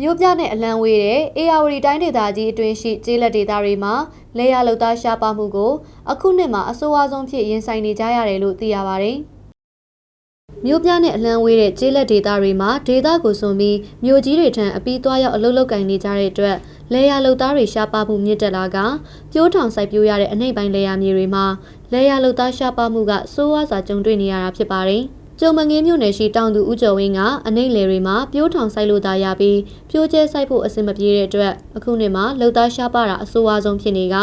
မြို့ပြနဲ့အလံဝေးတဲ့အေယာဝတီတိုင်းဒေသကြီးအတွင်းရှိကျေးလက်ဒေသတွေမှာလေယာလုံသားရှားပါမှုကိုအခုနှစ်မှာအဆိုးအဆုံးဖြစ်ရင်ဆိုင်နေကြရတယ်လို့သိရပါတယ်။မြို့ပြနဲ့အလံဝေးတဲ့ကျေးလက်ဒေသတွေမှာဒေသကိုစွန်ပြီးမြို့ကြီးတွေထံအပီးသွားရောက်အလုပ်လုပ်ကင်နေကြတဲ့အတွက်လေယာလုံသားတွေရှားပါမှုမြင့်တက်လာကပြိုးထောင်စိုက်ပြိုးရတဲ့အနိုင်ပိုင်းလေယာမြေတွေမှာလေယာလုံသားရှားပါမှုကစိုးဝါးစွာကြုံတွေ့နေရတာဖြစ်ပါတယ်။ ကျုံမငင်းမြို့နယ်ရှိတောင်သူဦးကျော်ဝင်းကအနှိမ့်လေတွေမှာပြိုးထောင်ဆိုင်လို့သာရပြီးပြိုးကျဲဆိုင်ဖို့အဆင်မပြေတဲ့အတွက်အခုနှစ်မှာလှုပ်သားရှားပါတာအဆိုးအဝါဆုံးဖြစ်နေက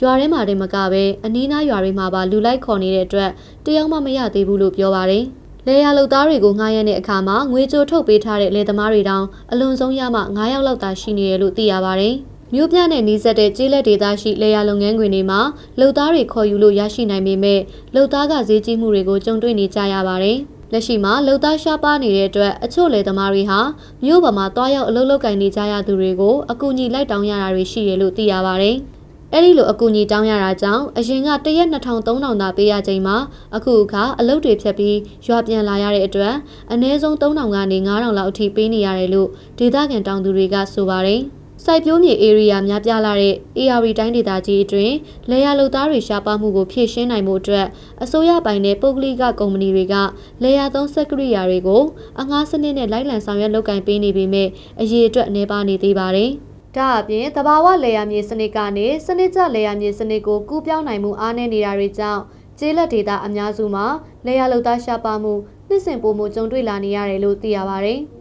ရွာထဲမှာတည်းမကပဲအနီးနားရွာတွေမှာပါလူလိုက်ခေါ်နေတဲ့အတွက်တယောက်မှမရသေးဘူးလို့ပြောပါတယ်။လေယာလှုပ်သားတွေကိုငှားရမ်းတဲ့အခါမှာငွေကြိုထုတ်ပေးထားတဲ့လေသမားတွေတောင်အလွန်ဆုံးရမှ9ယောက်လောက်သာရှိနေတယ်လို့သိရပါတယ်။ မြို့ပြနဲ့နီးစပ်တဲ့ကျေးလက်ဒေသရှိလေယာလုပ်ငန်းခွင်တွေမှာလှုပ်သားတွေခေါ်ယူလို့ရရှိနိုင်ပေမဲ့လှုပ်သားကဈေးကြီးမှုတွေကိုကြုံတွေ့နေကြရပါတယ်။လက်ရှိမှာလှုပ်သားရှားပါနေတဲ့အတွက်အချို့လေသမားတွေဟာမြို့ပေါ်မှာတွားရောက်အလုပ်လုပ်ကင်နေကြရသူတွေကိုအကူအညီလိုက်တောင်းရတာတွေရှိတယ်လို့သိရပါတယ်။အဲ့ဒီလိုအကူအညီတောင်းရတာကြောင့်အရင်ကတရက်2000 3000သာပေးရချိန်မှာအခုအခါအလုပ်တွေဖြတ်ပြီးရွာပြန်လာရတဲ့အတွက်အနည်းဆုံး3000ကနေ9000လောက်အထိပေးနေရတယ်လို့ဒေသခံတောင်သူတွေကဆိုပါတယ်။ စိုက်ပျိုးမြေ area များပြားလာတဲ့ AR တိုင်းဒေသကြီးအတွင်းလေယာလုံသားတွေရှားပါမှုကိုဖြည့်ရှင်းနိုင်မှုအတွက်အစိုးရပိုင်တဲ့ပုဂ္ဂလိကကုမ္ပဏီတွေကလေယာသုံးစက်ကရိယာတွေကိုအငှားစနစ်နဲ့လိုက်လံဆောင်ရွက်လုပ်ကင်ပေးနေပေမဲ့အရေးအတွက်အနေပါနေသေးပါတယ်။ဒါအပြင်တဘာဝလေယာမြေစနစ်ကနေစနစ်ကျလေယာမြေစနစ်ကိုကူးပြောင်းနိုင်မှုအားနည်းနေတာတွေကြောင့်ကျေးလက်ဒေသအများစုမှာလေယာလုံသားရှားပါမှုနှစ်စဉ်ပိုမှုကြုံတွေ့လာနေရတယ်လို့သိရပါတယ်။